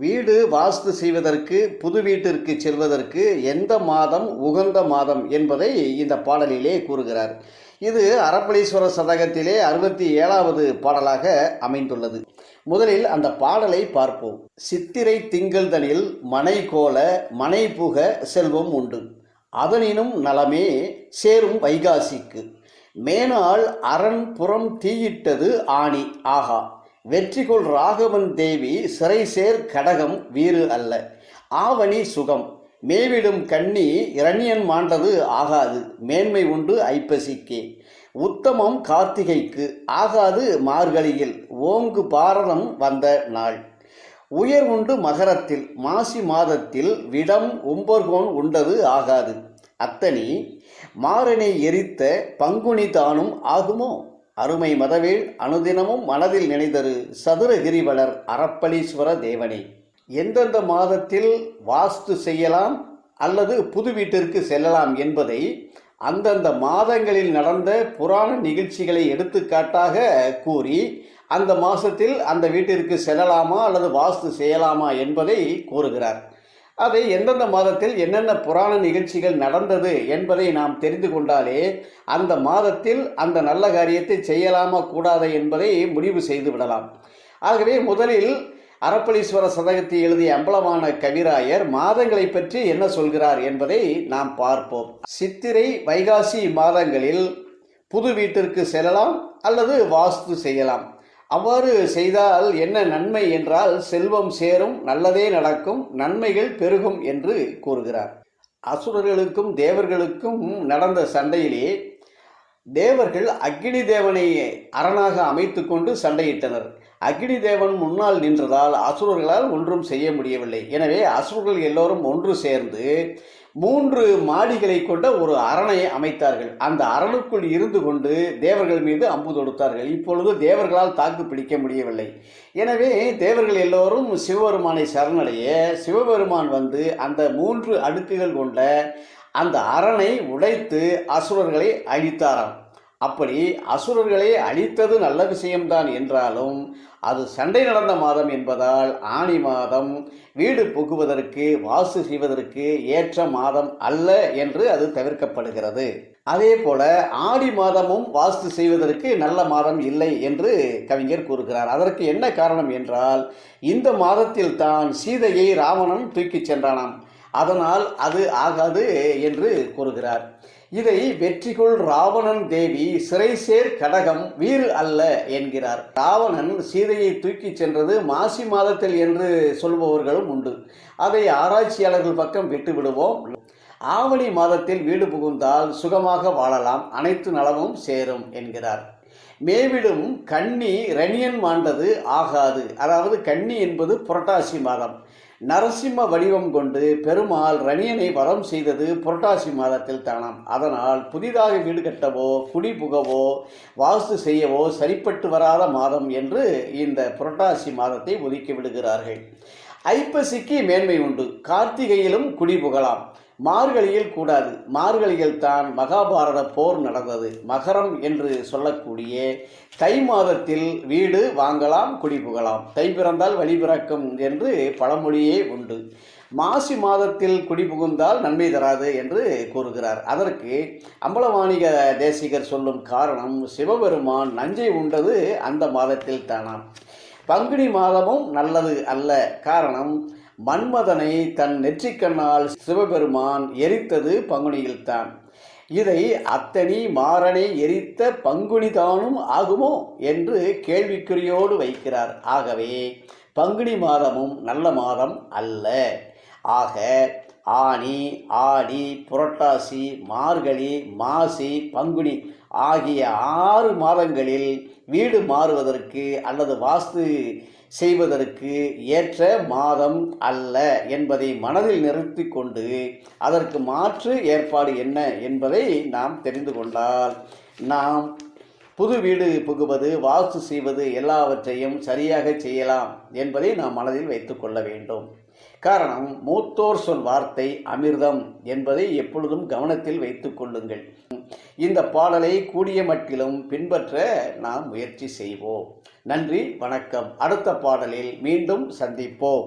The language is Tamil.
வீடு வாஸ்து செய்வதற்கு புது வீட்டிற்கு செல்வதற்கு எந்த மாதம் உகந்த மாதம் என்பதை இந்த பாடலிலே கூறுகிறார். இது அரப்பளீஸ்வர சதகத்திலே அறுபத்தி ஏழாவது பாடலாக அமைந்துள்ளது. முதலில் அந்த பாடலை பார்ப்போம். சித்திரை திங்கள்தனில் மனை கோல மனை புக செல்வம் உண்டு. அதனினும் நலமே சேரும் வைகாசிக்கு. மேனால் அரண் புறம் தீயிட்டது ஆணி. ஆகா. வெற்றிகொள் ராகவன் தேவி சிறைசேர் கடகம் வீறு அல்ல. ஆவணி சுகம். மேவிடும் கண்ணி இரணியன் மாண்டது ஆகாது. மேன்மை உண்டு ஐப்பசிக்கே. உத்தமம் கார்த்திகைக்கு ஆகாது மார்கழியில். ஓங்கு பாரதம் வந்த நாள். உயர் உண்டு மகரத்தில். மாசி மாதத்தில் விடம் ஒம்பர்கோன் உண்டது ஆகாது. அத்தனி மாறனை எரித்த பங்குனி தானும் ஆகுமோ? அருமை மதவேள் அனுதினமும் மனதில் நினைதரு சதுரகிரிவலர் அறப்பளீஸ்வர தேவனே. எந்தெந்த மாதத்தில் வாஸ்து செய்யலாம் அல்லது புது வீட்டிற்கு செல்லலாம் என்பதை அந்தந்த மாதங்களில் நடந்த புராண நிகழ்ச்சிகளை எடுத்துக்காட்டாக கூறி அந்த மாதத்தில் அந்த வீட்டிற்கு செல்லலாமா அல்லது வாஸ்து செய்யலாமா என்பதை கூறுகிறார். அதை எந்தெந்த மாதத்தில் என்னென்ன புராண நிகழ்ச்சிகள் நடந்தது என்பதை நாம் தெரிந்து கொண்டாலே அந்த மாதத்தில் அந்த நல்ல காரியத்தை செய்யலாமா கூடாதா என்பதை முடிவு செய்து விடலாம். ஆகவே முதலில் அரப்பளீஸ்வர சதகத்தை எழுதிய அம்பலமான கவிராயர் மாதங்களை பற்றி என்ன சொல்கிறார் என்பதை நாம் பார்ப்போம். சித்திரை வைகாசி மாதங்களில் புது வீட்டிற்கு செல்லலாம் அல்லது வாஸ்து செய்யலாம். அவ்வாறு செய்தால் என்ன நன்மை என்றால் செல்வம் சேரும் நல்லதே நடக்கும் நன்மைகள் பெருகும் என்று கூறுகிறார். அசுரர்களுக்கும் தேவர்களுக்கும் நடந்த சண்டையிலே தேவர்கள் அக்னி தேவனை அரணாக அமைத்து கொண்டு சண்டையிட்டனர். அக்னி தேவன் முன்னால் நின்றதால் அசுரர்களால் ஒன்றும் செய்ய முடியவில்லை. எனவே அசுரர்கள் எல்லோரும் ஒன்று சேர்ந்து மூன்று மாடிகளை கொண்ட ஒரு அரணை அமைத்தார்கள். அந்த அரணுக்குள் இருந்து கொண்டு தேவர்கள் மீது அம்பு தொடுத்தார்கள். இப்பொழுது தேவர்களால் தாக்கு பிடிக்க முடியவில்லை. எனவே தேவர்கள் எல்லோரும் சிவபெருமானை சரணடைய சிவபெருமான் வந்து அந்த மூன்று அடுக்குகள் கொண்ட அந்த அரணை உடைத்து அசுரர்களை அழித்தாராம். அப்படி அசுரர்களை அழித்தது நல்ல விஷயம்தான் என்றாலும் அது சண்டை நடந்த மாதம் என்பதால் ஆணி மாதம் வீடு புகுவதற்கு வாசு செய்வதற்கு ஏற்ற மாதம் அல்ல என்று அது தவிர்க்கப்படுகிறது. அதே போல ஆடி மாதமும் வாஸ்து செய்வதற்கு நல்ல மாதம் இல்லை என்று கவிஞர் கூறுகிறார். அதற்கு என்ன காரணம் என்றால் இந்த மாதத்தில் தான் சீதையை ராவணன் தூக்கிச் சென்றானாம். அதனால் அது ஆகாது என்று கூறுகிறார். இதை வெற்றிகொள் ராவணன் தேவி சிறைசேர் கடகம் வீறு அல்ல என்கிறார். ராவணன் சீதையை தூக்கிச் சென்றது மாசி மாதத்தில் என்று சொல்பவர்களும் உண்டு. அதை ஆராய்ச்சியாளர்கள் பக்கம் விட்டு விடுவோம். ஆவணி மாதத்தில் வீடு புகுந்தால் சுகமாக வாழலாம். அனைத்து நலமும் சேரும் என்கிறார். மேவிடும் கன்னி ரணியன் மாண்டது ஆகாது. அதாவது கன்னி என்பது புரட்டாசி மாதம். நரசிம்ம வடிவம் கொண்டு பெருமாள் ரணியனை வரம் செய்தது புரட்டாசி மாதத்தில் தானாம். அதனால் புதிதாக வீடு கட்டவோ குடி புகவோ வாஸ்து செய்யவோ சரிப்பட்டு வராத மாதம் என்று இந்த புரட்டாசி மாதத்தை ஒதுக்கி விடுகிறார்கள். ஐப்பசிக்கு மேன்மை உண்டு. கார்த்திகையிலும் குடி புகலாம். மார்கழியில் கூடாது. மார்கழியில் தான் மகாபாரத போர் நடந்தது. மகரம் என்று சொல்லக்கூடிய தை மாதத்தில் வீடு வாங்கலாம் குடி புகலாம். தை பிறந்தால் வழி பிறக்கும் என்று பழமொழியே உண்டு. மாசி மாதத்தில் குடி புகுந்தால் நன்மை தராது என்று கூறுகிறார். அதற்கு அம்பலவாணிக தேசிகர் சொல்லும் காரணம் சிவபெருமான் நஞ்சை உண்டது அந்த மாதத்தில் தானாம். பங்குனி மாதமும் நல்லது அல்ல. காரணம் மன்மதனை தன் நெற்றிக்கண்ணால் சிவபெருமான் எரித்தது பங்குனியில்தான். இதை அத்தனி மாறனை எரித்த பங்குனிதானும் ஆகுமோ என்று கேள்விக்குறியோடு வைக்கிறார். ஆகவே பங்குனி மாதமும் நல்ல மாதம் அல்ல. ஆக ஆனி ஆடி புரட்டாசி மார்கழி மாசி பங்குனி ஆகிய ஆறு மாதங்களில் வீடு மாறுவதற்கு அல்லது வாஸ்து செய்வதற்கு ஏற்ற மாதம் அல்ல என்பதை மனதில் நிறுத்தி கொண்டு அதற்கு மாற்று ஏற்பாடு என்ன என்பதை நாம் தெரிந்து கொண்டால் நாம் புது வீடு புகுவது வாஸ்து செய்வது எல்லாவற்றையும் சரியாக செய்யலாம் என்பதை நாம் மனதில் வைத்துக்கொள்ள வேண்டும். காரணம் மூத்தோர் சொல் வார்த்தை அமிர்தம் என்பதை எப்பொழுதும் கவனத்தில் வைத்துக்கொள்ளுங்கள் இந்த பாடலை கூடிய மட்டிலும் பின்பற்ற நாம் முயற்சி செய்வோம். நன்றி வணக்கம். அடுத்த பாடலில் மீண்டும் சந்திப்போம்.